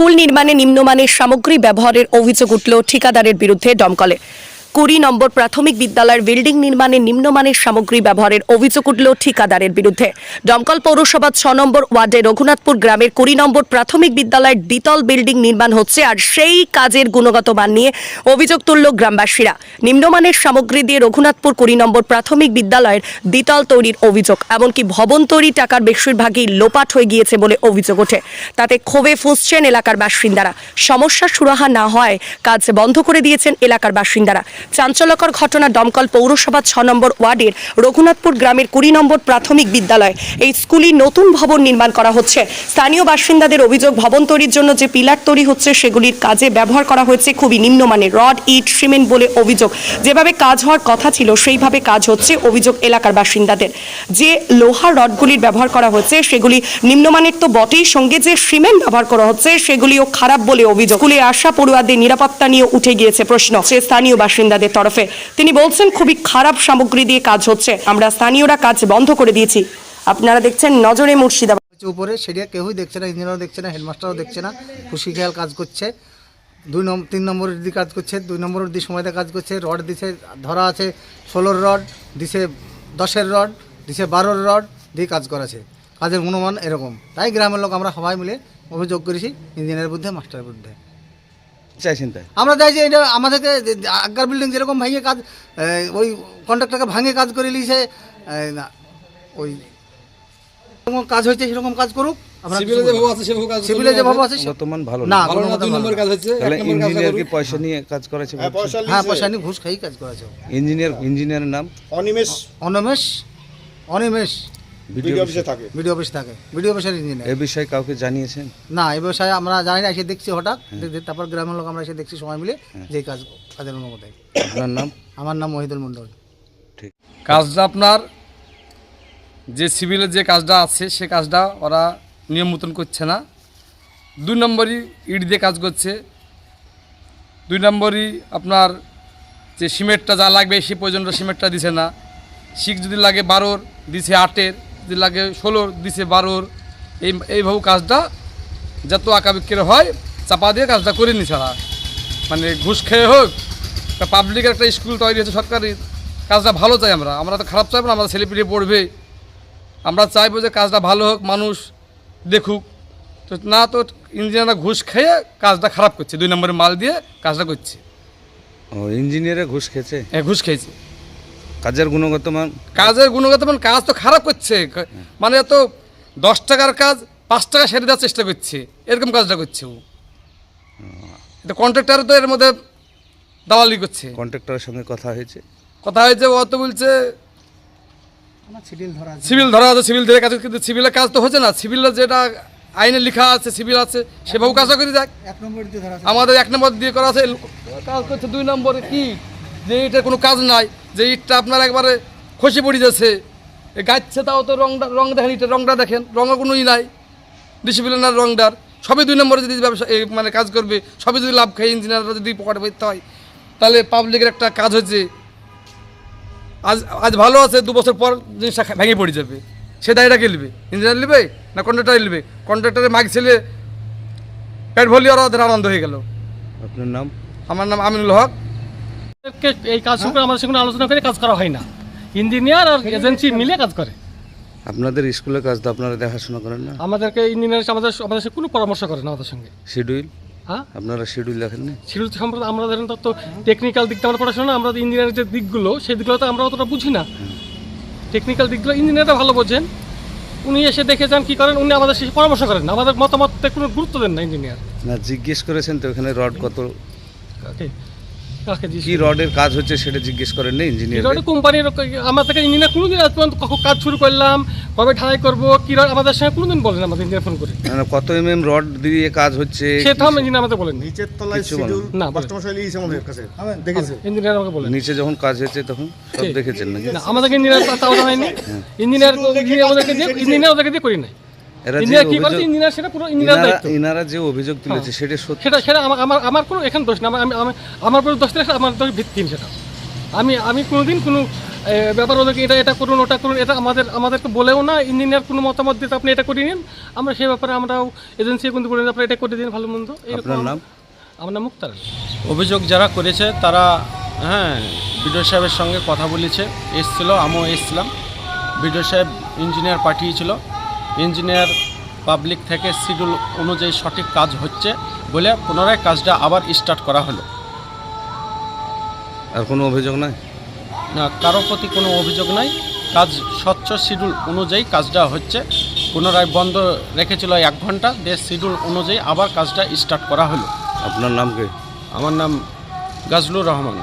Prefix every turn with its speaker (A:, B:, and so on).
A: School নির্মাণে নিম্নমানের সামগ্রী ব্যবহারের অভিযোগ উঠল ঠিকাদারের বিরুদ্ধে দমকলে। কুড়ি নম্বর প্রাথমিক বিদ্যালয়ের বিল্ডিং নির্মাণে নিম্নমানের সামগ্রী ব্যবহারের অভিযোগ উঠল ঠিকাদারের বিরুদ্ধে। দমকল পৌরসভা ছ নম্বর ওয়ার্ডে রঘুনাথপুর গ্রামের কুড়ি নম্বর প্রাথমিক বিদ্যালয়ের দ্বিতল বিল্ডিং নির্মাণ হচ্ছে আর সেই কাজের গুণগত মান নিয়ে অভিযোগ তুলল গ্রামবাসীরা। নিম্নমানের সামগ্রী দিয়ে রঘুনাথপুর কুড়ি নম্বর প্রাথমিক বিদ্যালয়ের দ্বিতল তৈরির অভিযোগ, এমনকি ভবন তৈরি টাকার বেশিরভাগই লোপাট হয়ে গিয়েছে বলে অভিযোগ ওঠে। তাতে ক্ষোভে ফুঁসছেন এলাকার বাসিন্দারা। সমস্যা সুরাহা না হয় কাজ বন্ধ করে দিয়েছেন এলাকার বাসিন্দারা। চাঞ্চল্যকর ঘটনা দমকল পৌরসভা ছ নম্বর ওয়ার্ডের রঘুনাথপুর গ্রামের কুড়ি নম্বর প্রাথমিক বিদ্যালয়। এই স্কুলই নতুন ভবন নির্মাণ করা হচ্ছে। স্থানীয় বাসিন্দাদের অভিযোগ, ভবন তৈরির জন্য যে পিলার তৈরি হচ্ছে, সেগুলির কাজে ব্যবহার করা হয়েছে খুবই নিম্নমানের, রড, ইট, সিমেন্ট বলে অভিযোগ। যেভাবে কাজ হওয়ার কথা ছিল, সেইভাবে কাজ হচ্ছে, অভিযোগ এলাকার বাসিন্দাদের। যে লোহার রডগুলির ব্যবহার করা হচ্ছে, সেগুলি নিম্নমানের তো বটেই, সঙ্গে যে সিমেন্ট ব্যবহার করা হচ্ছে, সেগুলিও খারাপ বলে অভিযোগ। স্কুলে আসা পড়ুয়াদের নিরাপত্তা নিয়ে উঠে গিয়েছে প্রশ্ন। সে স্থানীয় বাসিন্দাদের তরফে। তিনি বলছেন, খুবই খারাপ সামগ্রী দিয়ে কাজ হচ্ছে। আমরা স্থানীয়রা কাজ বন্ধ করে দিয়েছি। আপনারা দেখছেন নজরে মুর্শিদাবাদ।
B: উপরে সেটা কেউই দেখছে না ইঞ্জিনিয়ারও দেখছে না হেডমাস্টারও দেখছে না। খুশি খেয়াল কাজ করছে। দুই নম্বর তিন নম্বরের দিকে কাজ করছে, দুই নম্বরের দিকে সময়তে কাজ করছে। রড দিছে, ধরা আছে ষোলোর রড, দিছে দশের রড, দিছে বারোর রড দিয়ে কাজ করাছে কাজের গুণমান এরকম। তাই গ্রামের লোক আমরা সবাই মিলে অভিযোগ করেছি ইঞ্জিনিয়ারের বিরুদ্ধে মাস্টারের বিরুদ্ধে।
C: চাইছেন তাই?
B: আমরা চাই যে এটা আমাদেরকে যে বিল্ডিং যেরকম ভাঙে কাজ ওই কন্ট্রাক্টরকে ভাঙে কাজ করে লিছে এ, না, ওই কাজ হয়েছে সেরকম কাজ করুক
D: যে ভাব আছে সেভাবে কাজ
B: সিভিলে যে ভাবে আছে সে-
C: বর্তমান ভালো
B: না
D: দুই নম্বর কাজ হচ্ছে
C: তাহলে ইঞ্জিনিয়ার কি পয়সা নিয়ে কাজ করেছে
B: হ্যাঁ পয়সা নিয়ে ঘুষ খাই কাজ করেছে
C: ইঞ্জিনিয়ার ইঞ্জিনিয়ারের নাম?
E: অনিমেষ।
B: অনমেশ অনিমেষ।
C: ভিডিও
E: বিডি অফিসে থাকে।
B: বিডিও অফিস থাকে। বিডিও অফিসের ইঞ্জিনিয়ার
C: এ বিষয়ে কাউকে জানিয়েছেন?
B: না এই ব্যবসায় আমরা জানি না এসে দেখছি হঠাৎ। তারপর গ্রামের লোক আমরা এসে দেখছি সবাই মিলে যে কাজ কাজের অনুমতি
C: আপনার নাম?
B: আমার নাম মহিদুল মণ্ডল।
C: ঠিক।
D: কাজটা আপনার যে সিভিলের যে কাজটা আছে সে কাজটা ওরা নিয়ম মতন করছে না। দুই নম্বরই ইট দিয়ে কাজ করছে। দুই নম্বরই আপনার যে সিমেন্টটা যা লাগবে সে পর্যন্ত সিমেন্টটা দিছে না। শিখ যদি লাগে বারোর দিছে আটের। লাগে ষোলোর দিছে বারোর এই এইভাবে কাজটা যত আঁকা বিক্রি হয় চাপা দিয়ে কাজটা করে নি ছাড়া মানে ঘুষ খেয়ে হোক তা পাবলিকের একটা স্কুল তৈরি হচ্ছে সরকারি কাজটা ভালো চাই আমরা। আমরা তো খারাপ চাইব না আমাদের ছেলেপিলে পড়বে। আমরা চাইব যে কাজটা ভালো হোক মানুষ দেখুক। তো না তো ইঞ্জিনিয়াররা ঘুষ খেয়ে কাজটা খারাপ করছে। দুই নম্বরে মাল দিয়ে কাজটা করছে।
C: ও ইঞ্জিনিয়ারে ঘুষ খেয়েছে?
D: হ্যাঁ ঘুষ খেয়েছে।
C: কাজের গুণগত মান?
D: কাজের গুণগত মান কাজ তো খারাপ করছে। মানে এত দশ টাকার কাজ পাঁচ টাকা সেরে দেওয়ার চেষ্টা করছে। এরকম কাজটা করছে ও। এটা কন্ট্রাক্টর তো এর মধ্যে দালালি করছে।
C: কন্ট্রাক্টরের সঙ্গে কথা হয়েছে?
D: কথা হয়েছে ও তো বলছে সিভিল ধরা আছে। সিভিল ধরে কাজ কিন্তু সিভিলের কাজ তো হচ্ছে না। সিভিলের যেটা আইনে লেখা আছে সিভিল আছে সেভাবে কাজও করে যাক।
B: এক নম্বর দিয়ে ধরা
D: আমাদের এক নম্বর দিয়ে করা আছে কাজ করছে দুই নম্বরে কি? যে এটার কোনো কাজ নাই। যে ইটটা আপনার একবারে খসে পড়ে যাচ্ছে। এ গাচ্ছে তাও তো রংটা রং দেখেন ইটের রংটা দেখেন রঙও কোনো ই নাই ডিসিপ্লিনার রংটার। সবই দুই নম্বরে যদি ব্যবসা মানে কাজ করবে সবই যদি লাভ খায় ইঞ্জিনিয়াররা যদি পকেটে পেতে হয় তাহলে পাবলিকের একটা কাজ হচ্ছে আজ আজ ভালো আছে দু বছর পর জিনিসটা ভেঙে পড়ে যাবে। সে দায়টা কে নেবে? ইঞ্জিনিয়ার নেবে? না কন্ট্রাক্টর নেবে? কন্ট্রাক্টরের মাগ ছেলে ভরলি ওরা ওদের আনন্দ হয়ে গেল।
C: আপনার নাম?
D: আমার নাম আমিনুল হক।
F: এই কাজ সম্পর্কে আমাদের সঙ্গে আলোচনা করে কাজ করা হয় না। ইঞ্জিনিয়ার আর এজেন্সি মিলে কাজ করে।
C: আপনাদের স্কুলের কাজ তো আপনারা দেখাশোনা করেন না?
F: আমাদেরকে ইঞ্জিনিয়ার আমাদের আমাদের সঙ্গে কোনো পরামর্শ করে না আমাদের সঙ্গে।
C: শিডিউল?
F: হ্যাঁ?
C: আপনারা শিডিউল দেখেন না
F: শিডিউল সম্পর্কে আমরা ধরেন তো টেকনিক্যাল দিকটা আমরা পড়াশোনা আমরা ইঞ্জিনিয়ারের যে দিকগুলো সেই দিকগুলো তো আমরা অতটা বুঝি না। টেকনিক্যাল দিকগুলো ইঞ্জিনিয়াররা ভালো বোঝেন। উনি এসে দেখে যান কী করেন উনি আমাদের সেই পরামর্শ করেন আমাদের মতামততে কোনো গুরুত্ব দেন না ইঞ্জিনিয়ার।
C: না জিজ্ঞেস করেছেন তো এখানে রড কত?
F: কাকে
C: কি রডের কাজ হচ্ছে সেটা জিজ্ঞেস করেন না ইঞ্জিনিয়ার
F: এটা কোম্পানির আমার থেকে ইঞ্জিনিয়ার কোনোদিন আজ পর্যন্ত কখন কাজ শুরু করলাম কবে ঢালাই করব কি রকম আমাদের সঙ্গে কোনোদিন বলেন আমাদের ইঞ্জিনিয়ার ফোন করে।
C: কত এম এম রড দিয়ে কাজ হচ্ছে
F: সেটাও ইঞ্জিনিয়ার আমাদের বলেন
E: নিচের তলায় শিডিউল
F: না, বলেন।
E: মাস্টারমশাই লিখেছে আমাদের কাছে। দেখেছে
F: ইঞ্জিনিয়ার আমাকে বলেন।
C: নিচে যখন কাজ হয়েছে তখন সব দেখেছেন নাকি?
F: না আমাদেরকে ইঞ্জিনিয়ার তাও জানায়নি ইঞ্জিনিয়ার ইঞ্জিনিয়ার ওদেরকে দিয়ে ইঞ্জিনিয়ার ওদেরকে দিয়ে করি নাই।
C: এরা যে
F: ইঞ্জিনিয়ার কি করছে
C: অভিযোগ
F: ইঞ্জিনিয়ার সেটা পুরো ইঞ্জিনিয়ার
C: ইনারা যে অভিযোগ তুলেছে সেটা সত্যি
F: সেটা সেটা আমার আমার আমার কোনো এখানে দোষ না আমি আমি- আমার পুরো দোষ আমার দোষ ভিত্তিহীন সেটা। আমি আমি কোনোদিন কোনো ব্যাপার হলো কি এটা এটা করুন ওটা করুন এটা আমাদের আমাদেরকে বলেও না ইঞ্জিনিয়ার কোনো মতামত দিতে আপনি এটা করে নিন। আমরা সেই ব্যাপারে আমরাও এজেন্সি কিন্তু বলে দিই, আপনারা এটা করে দিন ভালো মন্দ।
C: আপনার নাম?
F: আমার নাম মুক্তার।
G: অভিযোগ যারা করেছে তারা হ্যাঁ বিডিও সাহেবের সঙ্গে কথা বলেছে। এসছিল আমিও এসছিলাম। বিডিও সাহেব ইঞ্জিনিয়ার পাঠিয়েছিল। ইঞ্জিনিয়ার পাবলিক থেকে শিডিউল অনুযায়ী সঠিক কাজ হচ্ছে বলে পুনরায় কাজটা আবার স্টার্ট করা হলো।
C: আর কোনো অভিযোগ নাই?
G: না কারও প্রতি কোনো অভিযোগ নাই। কাজ স্বচ্ছ শিডিউল অনুযায়ী কাজটা হচ্ছে। পুনরায় বন্ধ রেখেছিল এক ঘণ্টা দিয়ে শিডিউল অনুযায়ী আবার কাজটা স্টার্ট করা হলো।
C: আপনার নাম কি?
G: আমার নাম গাজলুর রহমান।